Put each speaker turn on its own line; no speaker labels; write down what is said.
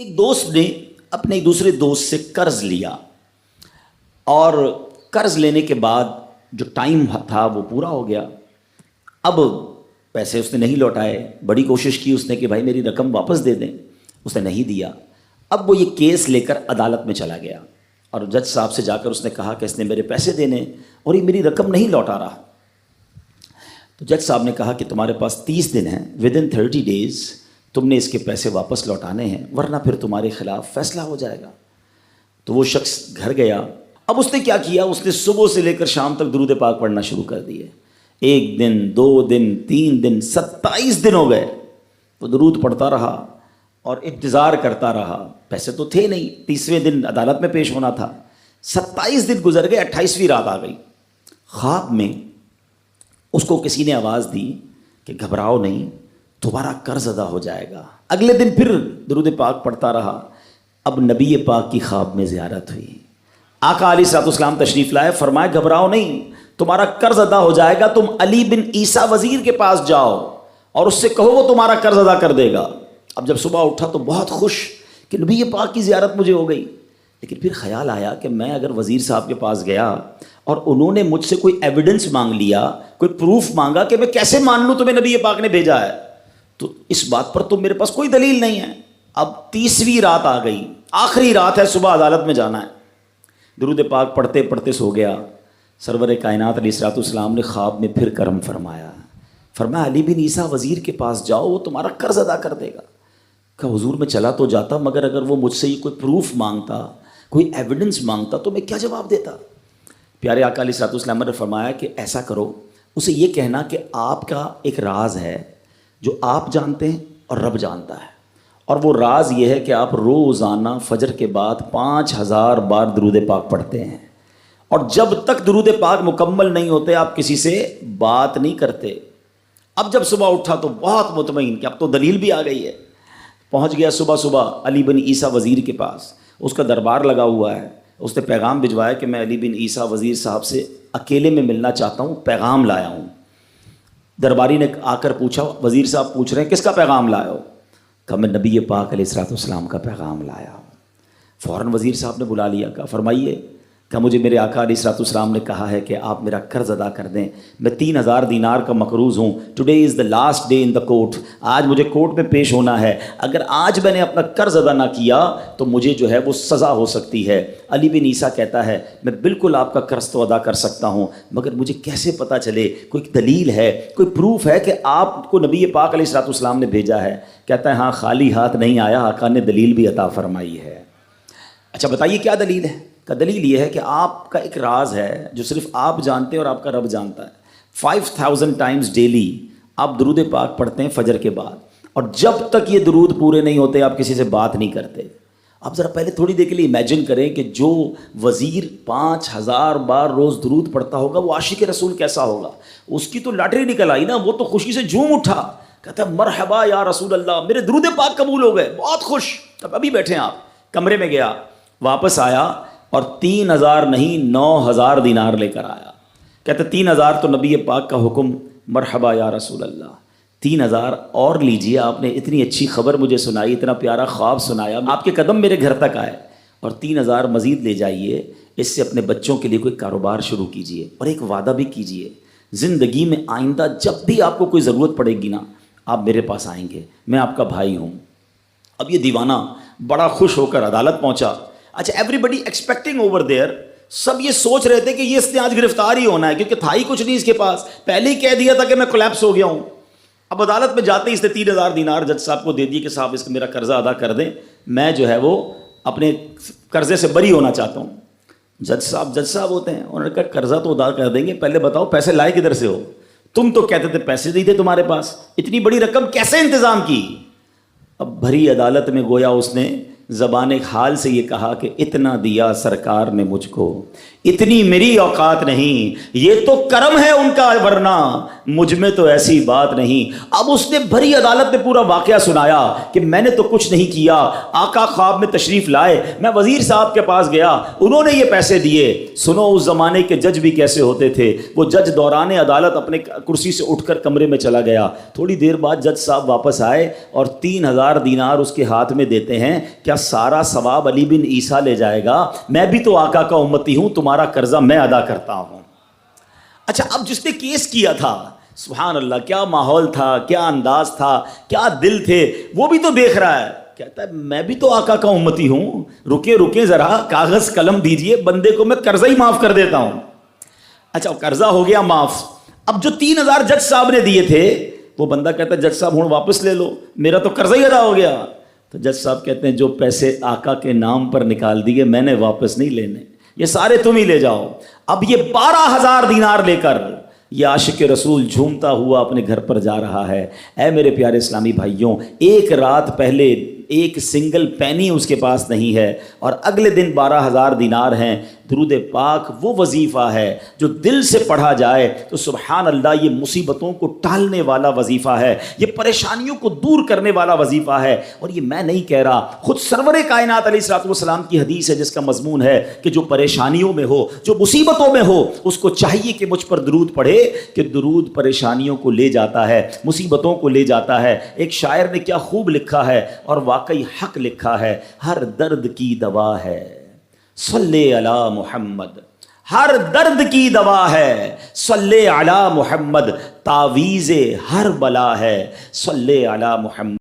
एक दोस्त ने अपने एक दूसरे दोस्त से कर्ज लिया। और कर्ज लेने के बाद जो टाइम था, वो पूरा हो गया। अब पैसे उसने नहीं लौटाए। बड़ी कोशिश की उसने कि भाई मेरी रकम वापस दे दें। उसने नहीं दिया। अब वो ये केस लेकर अदालत में चला गया। और जज साहब से जाकर उसने कहा कि इसने मेरे पैसे देने और ये मेरी रकम नहीं लौटा रहा। तो जज साहब ने कहा कि तुम्हारे पास तीस दिन हैं। विद इन थर्टी डेज़ तुमने इसके पैसे वापस लौटाने हैं, वरना फिर तुम्हारे खिलाफ फैसला हो जाएगा। तो वो शख्स घर गया। अब उसने क्या किया? उसने सुबह से लेकर शाम तक दरूद पाक पढ़ना शुरू कर दिए। एक दिन, दो दिन, तीन दिन, सत्ताईस दिन हो गए। वो दरूद पढ़ता रहा और इंतज़ार करता रहा। पैसे तो थे नहीं। तीसवें दिन अदालत में पेश होना था। सत्ताईस दिन गुजर गए, अट्ठाईसवीं रात आ गई। ख्वाब में उसको किसी ने आवाज़ दी कि घबराओ नहीं तुम्हारा कर्ज अदा हो जाएगा। अगले दिन फिर दरुद पाक पढ़ता रहा। अब नबी पाक की ख्वाब में ज़्यारत हुई। आका अली सलाम तशरीफ़ लाए, फरमाए, घबराओ नहीं, तुम्हारा कर्ज अदा हो जाएगा, तुम अली बिन ईसा वज़ीर के पास जाओ और उससे कहो, वो तुम्हारा कर्ज अदा कर देगा। अब जब सुबह उठा तो बहुत खुश कि नबी पाक की ज़्यारत मुझे हो गई। लेकिन फिर ख्याल आया कि मैं अगर वज़ीर साहब के पास गया और उन्होंने मुझसे कोई एविडेंस मांग लिया, कोई प्रूफ मांगा कि मैं कैसे मान लूँ तुम्हें नबी पाक ने भेजा है। तो इस बात पर तो मेरे पास कोई दलील नहीं है। अब तीसरी रात आ गई। आखिरी रात है, सुबह अदालत में जाना है। दरुद पाक पढ़ते पढ़ते सो गया। सरवर कायनात अलीसलाम ने ख्वाब में फिर करम फरमाया। फरमाया, अली बिन ईसा वज़ीर के पास जाओ, वो तुम्हारा कर्ज अदा कर देगा। कहा, हजूर, में चला तो जाता, मगर अगर वो मुझसे ही कोई प्रूफ माँगता, कोई एविडेंस माँगता तो मैं क्या जवाब देता? प्यारे आका अली अलीसलाम ने फरमाया कि ऐसा करो, उसे ये कहना कि आपका एक राज है जो आप जानते हैं और रब जानता है। और वो राज ये है कि आप रोज़ाना फजर के बाद पाँच हज़ार बार दरूद पाक पढ़ते हैं। और जब तक दरूद पाक मुकम्मल नहीं होते, आप किसी से बात नहीं करते। अब जब सुबह उठा तो बहुत मुतमिन कि अब तो दलील भी आ गई है। पहुँच गया सुबह सुबह अली बिन ईसा वज़ीर के पास। उसका दरबार लगा हुआ है। उसने पैगाम भिजवाया कि मैं अली बिन ईसा वज़ीर साहब से अकेले में मिलना चाहता हूँ, पैगाम लाया हूँ। दरबारी ने आकर पूछा, वज़ीर साहब पूछ रहे हैं, किसका पैगाम लाया हो? कहा मैं नबी पाक सलाम का पैगाम लाया। फ़ौर वज़ीर साहब ने बुला लिया, कहा, फरमाइए क्या मुझे मेरे आका सलाम ने कहा है कि आप मेरा कर्ज अदा कर दें। मैं तीन हज़ार दीनार का मकरूज़ हूँ। Today is the last day in the court आज मुझे कोर्ट में पेश होना है। अगर आज मैंने अपना कर्ज अदा ना किया तो मुझे जो है वो सज़ा हो सकती है। अली बिन ईसा कहता है, मैं बिल्कुल आपका कर्ज तो अदा कर सकता हूँ, मगर मुझे कैसे पता चले? कोई दलील है? कोई प्रूफ है कि आपको नबी पाक सलाम ने भेजा है? कहता है हाँ खाली हाथ नहीं आया। आका ने दलील भी अता फरमाई है। अच्छा बताइए क्या दलील है? का दलील ये है कि आपका एक राज है जो सिर्फ़ आप जानते हैं और आपका रब जानता है। फाइव थाउज़ेंड टाइम्स डेली आप दरूद पाक पढ़ते हैं फजर के बाद। और जब तक ये दरूद पूरे नहीं होते, आप किसी से बात नहीं करते। आप ज़रा पहले थोड़ी देर के लिए इमेजिन करें कि जो वज़ीर पाँच हज़ार बार रोज़ दरूद पढ़ता होगा, वो आशिक रसूल कैसा होगा? उसकी तो लाटरी निकल आई ना, वो तो खुशी से झूम उठा। कहता मरहबा या रसूल अल्लाह मेरे दरूद पाक कबूल हो गए, बहुत खुश। तब अभी बैठे आप, कमरे में गया, वापस आया और तीन हज़ार नहीं, नौ हज़ार दिनार लेकर आया। कहते, तीन हज़ार तो नबी पाक का हुक्म, मरहबा या रसूल अल्लाह तीन हज़ार और लीजिए, आपने इतनी अच्छी खबर मुझे सुनाई, इतना प्यारा ख्वाब सुनाया, आपके कदम मेरे घर तक आए। और तीन हज़ार मज़ीद ले जाइए, इससे अपने बच्चों के लिए कोई कारोबार शुरू कीजिए और एक वादा भी कीजिए। ज़िंदगी में आइंदा जब भी आपको कोई ज़रूरत पड़ेगी ना, आप मेरे पास आएँगे। मैं आपका भाई हूँ। अब ये दीवाना बड़ा खुश होकर अदालत पहुँचा। अच्छा एवरीबडी एक्सपेक्टिंग ओवर देयर सब ये सोच रहे थे कि ये इसने आज गिरफ़्तार ही होना है, क्योंकि था ही कुछ नहीं इसके पास। पहले ही कह दिया था कि मैं कोलैप्स हो गया हूँ। अब अदालत में जाते ही इसने तीन हज़ार दिनार जज साहब को दे दिए कि साहब, इसका मेरा कर्जा अदा कर दें। मैं जो है वो अपने कर्जे से बरी होना चाहता हूँ। जज साहब जज साहब होते हैं। उन्होंने कहा, कर्जा तो अदा कर देंगे। पहले बताओ, पैसे लाए किधर से हो। तुम तो कहते थे, पैसे नहीं थे तुम्हारे पास। इतनी बड़ी रकम कैसे इंतज़ाम की? अब भरी अदालत में गोया उसने ज़बान हाल से ये कहा कि इतना दिया सरकार ने मुझको। इतनी मेरी औकात नहीं। ये तो कर्म है उनका, वरना मुझमें तो ऐसी बात नहीं। अब उसने भरी अदालत में पूरा वाकया सुनाया कि मैंने तो कुछ नहीं किया। आका ख्वाब में तशरीफ़ लाए। मैं वज़ीर साहब के पास गया। उन्होंने ये पैसे दिए। सुनो, उस जमाने के जज भी कैसे होते थे? वो जज दौरान अदालत अपने कुर्सी से उठकर कमरे में चला गया। थोड़ी देर बाद जज साहब वापस आए और तीन हज़ार दीनार उसके हाथ में देते हैं। क्या सारा सवाब अली बिन ईसा ले जाएगा? मैं भी तो आका का उम्मती हूँ हूँ तुम्हारा कर्जा मैं अदा करता हूँ। अच्छा अब जिसने केस किया था सुबहान अल्लाह क्या माहौल था, क्या अंदाज था, क्या दिल थे, वो भी तो देख रहा है। कहता है, मैं भी तो आका का उम्मती हूँ। रुके रुके जरा, कागज़, कलम दीजिए, बंदे को मैं कर्जा ही माफ़ कर देता हूँ। अच्छा कर्जा हो गया माफ़। अब जो तीन हज़ार जज साहब ने दिए थे, वो बंदा कहता है, जज साहब हूँ वापस ले लो, मेरा तो कर्जा ही अदा हो गया। तो जज साहब कहते हैं, जो पैसे आका के नाम पर निकाल दिए, मैंने वापस नहीं लेने। ये सारे तुम ही ले जाओ। अब ये बारह हज़ार दीनार लेकर ये आशिक रसूल झूमता हुआ अपने घर पर जा रहा है। ऐ मेरे प्यारे इस्लामी भाइयों, एक रात पहले एक सिंगल पैनी उसके पास नहीं है और अगले दिन बारह हज़ार दिनार हैं। दरुद पाक वो वजीफ़ा है जो दिल से पढ़ा जाए तो सुबहान अल्लाह ये मुसीबतों को टालने वाला वजीफ़ा है, ये परेशानियों को दूर करने वाला वजीफ़ा है। और ये मैं नहीं कह रहा, खुद सरवर कायनात सलाम की हदीस है जिसका मजमून है कि जो परेशानियों में हो, जो मुसीबतों में हो, उसको चाहिए कि मुझ पर दरूद पढ़े कि दरूद परेशानियों को ले जाता है, मुसीबतों को ले जाता है। एक शायर ने क्या खूब लिखा है और वाकई हक लिखा है, हर दर्द की दवा है। सल्ले अला मोहम्मद। हर दर्द की दवा है। सल्ले अला मोहम्मद, तावीज़ हर बला है। सल्ले अला मोहम्मद।